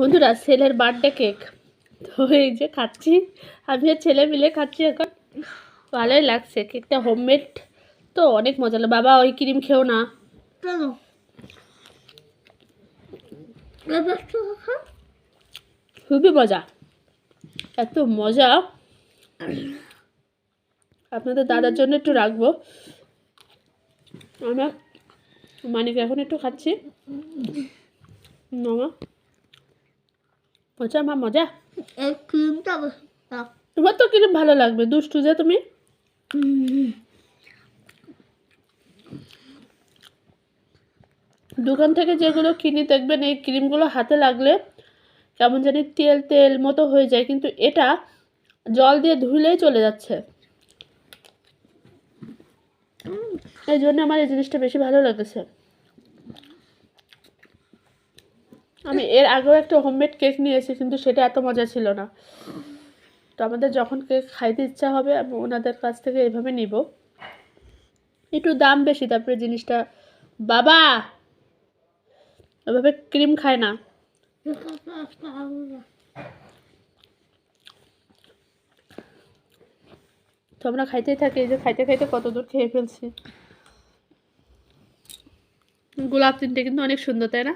বন্ধুরা ছেলের birthday cake তো এই যে খাচ্ছি আমি আর ছেলে মিলে খাচ্ছি এখন। ভালোই লাগছে কেকটা হোমমেড তো অনেক মজা লাগে বাবা ওই ক্রিম খেও না। খুবই মজা। এত মজা। আপনাদের দাদার জন্য একটু রাখব। আমার মানিক এখন একটু খাচ্ছি। মামা। মজা মা মজা? এই ক্রিমটা তোমার তো কিরম ভালো লাগবে দুষ্টু যে তুমি। দোকান থেকে যেগুলো কিনি দেখবেন এই ক্রিমগুলো হাতে লাগলে কেমন জানি তেল তেল মতো হয়ে যায় কিন্তু এটা জল দিয়ে ধুলেই চলে যাচ্ছে। এই জন্য আমার এই জিনিসটা বেশি ভালো লেগেছে আমি এর আগেও একটা হোমমেড কেক নিয়েছি কিন্তু সেটা এত মজা ছিল না। তো আমাদের যখন কেক খাইতে ইচ্ছা হবে, আমি ওনাদের কাছ থেকে এভাবে নিব। একটু দাম বেশি, তারপরে জিনিসটা, বাবা! ওইভাবে ক্রিম খায় না। তো আমরা খাইতেই থাকি, এই যে খাইতে খাইতে কত দূর খেয়ে ফেলছি। গোলাপ তিনটে কিন্তু অনেক সুন্দর, তাই না?